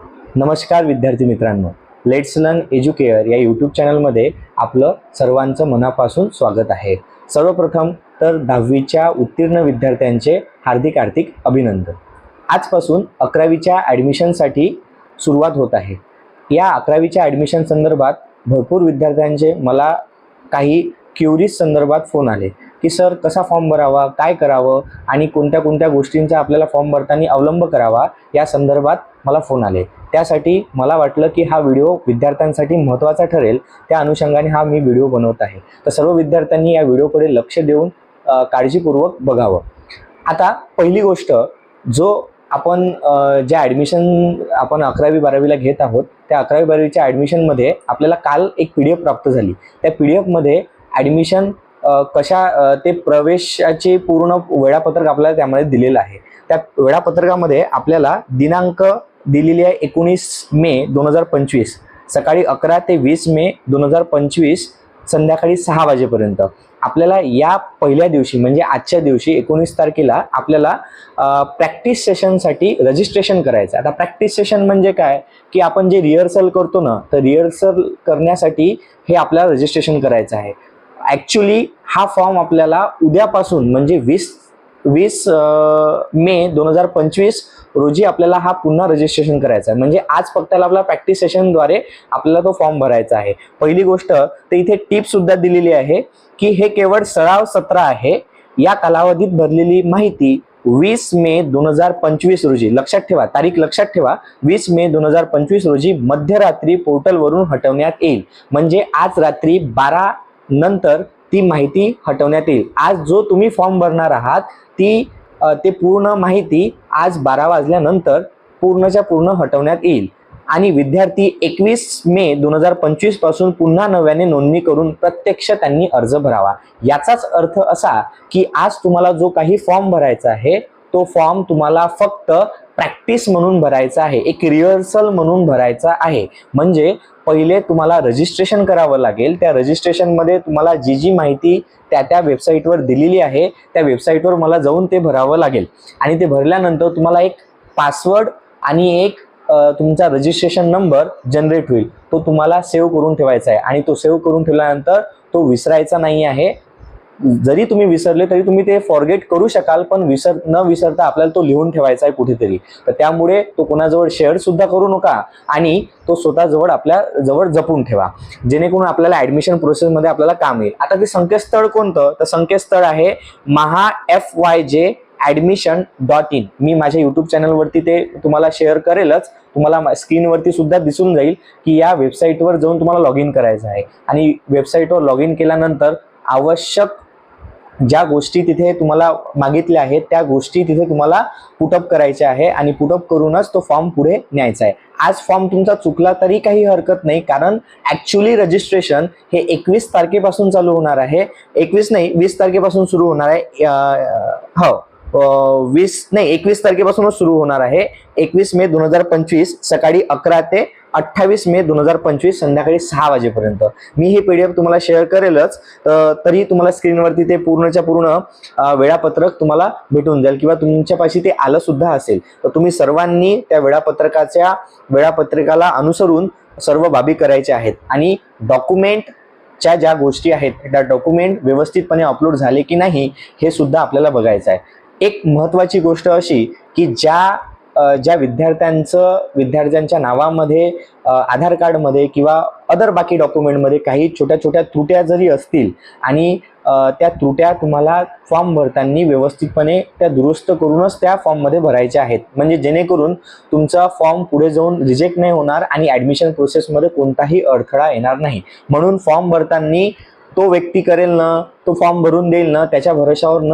नमस्कार विद्यार्थी मित्रांनो लेट्स लर्न एज्युकेअर या यूट्यूब चॅनलमध्ये आपलं सर्वांचं मनापासून स्वागत आहे. सर्वप्रथम तर दहावीच्या उत्तीर्ण विद्यार्थ्यांचे हार्दिक हार्दिक अभिनंदन. आजपासून अकरावीच्या ॲडमिशनसाठी सुरुवात होत आहे. या अकरावीच्या ॲडमिशन संदर्भात भरपूर विद्यार्थ्यांचे मला काही क्युरीज संदर्भात फोन आले. की सर कसा फॉर्म भरावा काय करावं आणि कोणत्या कोणत्या गोष्टींचा आपल्याला फॉर्म भरताना अवलंब करावा या संदर्भात मला फोन आले. त्यासाठी मला वाटलं की हा व्हिडिओ विद्यार्थ्यांसाठी महत्त्वाचा ठरेल. त्या अनुषंगाने हा मी व्हिडिओ बनवत आहे. तर सर्व विद्यार्थ्यांनी या व्हिडिओकडे लक्ष देऊन काळजीपूर्वक बघावं. आता पहिली गोष्ट जो आपण ज्या ॲडमिशन आपण अकरावी बारावीला घेत आहोत त्या अकरावी बारावीच्या ॲडमिशनमध्ये आपल्याला काल एक पी डी एफ प्राप्त झाली. त्या पी डी एफमध्ये ॲडमिशन कशा ते प्रवेशाचे पूर्ण वेळापत्रक आपल्याला त्यामध्ये दिलेलं आहे. त्या वेळापत्रकामध्ये आपल्याला दिनांक दिलेली आहे एकोणीस मे दोन हजार पंचवीस. सकाळी अकरा ते वीस मे दोन हजार पंचवीस संध्याकाळी सहा वाजेपर्यंत. आपल्याला या पहिल्या दिवशी म्हणजे आजच्या दिवशी एकोणीस तारखेला आपल्याला प्रॅक्टिस सेशनसाठी रजिस्ट्रेशन करायचं आहे. आता प्रॅक्टिस सेशन म्हणजे काय? की आपण जे रिहर्सल करतो ना तर रिहर्सल करण्यासाठी हे आपल्याला रजिस्ट्रेशन करायचं आहे. ॲक्च्युली हा फॉर्म आपल्याला उद्यापासून म्हणजे वीस वीस मे दोन हजार पंचवीस रोजी आपल्याला हा पुन्हा रजिस्ट्रेशन करायचा आहे. म्हणजे आज फक्त आपला प्रॅक्टिस सेशनद्वारे आपल्याला तो फॉर्म भरायचा आहे. पहिली गोष्ट तर इथे टीप सुद्धा दिलेली आहे की हे केवळ सराव सत्र आहे. या कालावधीत भरलेली माहिती वीस मे दोन हजार पंचवीस रोजी लक्षात ठेवा तारीख लक्षात ठेवा वीस मे दोन हजार पंचवीस रोजी मध्यरात्री पोर्टलवरून हटवण्यात येईल. म्हणजे आज रात्री बारा नंतर ती माहिती हटवण्यात येईल. आज जो तुम्ही फॉर्म भरणार आहात ती ते पूर्ण माहिती आज बारा वाजल्यानंतर पूर्णच्या पूर्ण हटवण्यात येईल. आणि विद्यार्थी एकवीस मे दोन हजार पंचवीसपासून पुन्हा नव्याने नोंदणी करून प्रत्यक्ष त्यांनी अर्ज भरावा. याचाच अर्थ असा की आज तुम्हाला जो काही फॉर्म भरायचा आहे तो फॉर्म तुम्हाला फक्त प्रॅक्टिस म्हणून भरायचा आहे. एक रिहर्सल म्हणून भरायचा आहे. म्हणजे पहिले तुम्हाला रजिस्ट्रेशन करावं लागेल. त्या रजिस्ट्रेशनमध्ये तुम्हाला जी जी माहिती त्या त्या वेबसाईटवर दिलेली आहे. त्या वेबसाईटवर मला जाऊन ते भरावं लागेल. आणि ते भरल्यानंतर तुम्हाला एक पासवर्ड आणि एक तुमचा रजिस्ट्रेशन नंबर जनरेट होईल. तो तुम्हाला सेव्ह करून ठेवायचा आहे. आणि तो सेव्ह करून ठेवल्यानंतर तो विसरायचा नाही आहे. जरी तुम्ही विसरले तरी तुम्ही ते फॉरगेट करू शकाल पण विसर न विसरता आपल्याला तो लिहून ठेवायचा आहे कुठेतरी. तर त्यामुळे तो कोणाजवळ शेअर सुद्धा करू नका आणि तो स्वतःजवळ आपल्या जवळ जपून ठेवा. जेणेकरून आपल्याला ऍडमिशन प्रोसेसमध्ये आपल्याला काम येईल. आता ते संकेतस्थळ कोणतं? तर संकेतस्थळ आहे Maha F Y J admission dot in मी माझ्या यूट्यूब चॅनलवरती ते तुम्हाला शेअर करेलच. तुम्हाला स्क्रीनवरती सुद्धा दिसून जाईल की या वेबसाईटवर जाऊन तुम्हाला लॉग इन करायचं आहे. आणि वेबसाईटवर लॉग इन केल्यानंतर आवश्यक ज्या गोष्टी तिथे तुम्हाला मागितल्या आहेत त्या गोष्टी तिथे तुम्हाला पुटअप करायच्या आहे आणि पुटअप करूनच तो फॉर्म पुढे न्यायचा आहे. आज फॉर्म तुमचा चुकला तरी काही हरकत नाही कारण ॲक्च्युली रजिस्ट्रेशन हे एकवीस तारखेपासून चालू होणार आहे. एकवीस नाही वीस तारखेपासून सुरू होणार आहे. हो वीस नाही एकवीस तारखेपासूनच सुरू होणार आहे. एकवीस मे दोन हजार पंचवीस सकाळी अकरा ते अठ्ठावीस मे दोन हजार पंचवीस संध्याकाळी सहा वाजेपर्यंत. मी हे पी डी एफ तुम्हाला शेअर करेलच तर तरी तुम्हाला स्क्रीनवरती ते पूर्णच्या पूर्ण वेळापत्रक तुम्हाला भेटून जाईल किंवा तुमच्यापाशी ते आलं सुद्धा असेल. तर तुम्ही सर्वांनी त्या वेळापत्रकाच्या वेळापत्रकाला अनुसरून सर्व बाबी करायच्या आहेत. आणि डॉक्युमेंट च्या ज्या गोष्टी आहेत त्या डॉक्युमेंट व्यवस्थितपणे अपलोड झाले की नाही हे सुद्धा आपल्याला बघायचं आहे. एक महत्त्वाची गोष्ट अशी की ज्या ज्या विद्यार्थ्यांचं विद्यार्थ्यांच्या नावामध्ये आधार कार्डमध्ये किंवा अदर बाकी डॉक्युमेंटमध्ये काही छोट्या छोट्या त्रुट्या जरी असतील आणि त्या त्रुट्या तुम्हाला फॉर्म भरताना व्यवस्थितपणे त्या दुरुस्त करूनच त्या फॉर्ममध्ये भरायच्या आहेत. म्हणजे जेणेकरून तुमचा फॉर्म पुढे जाऊन रिजेक्ट नाही होणार आणि ॲडमिशन प्रोसेसमध्ये कोणताही अडथळा येणार नाही. म्हणून फॉर्म भरताना तो व्यक्ती करेल ना तो फॉर्म भरून देईल ना त्याच्या भरोशावर न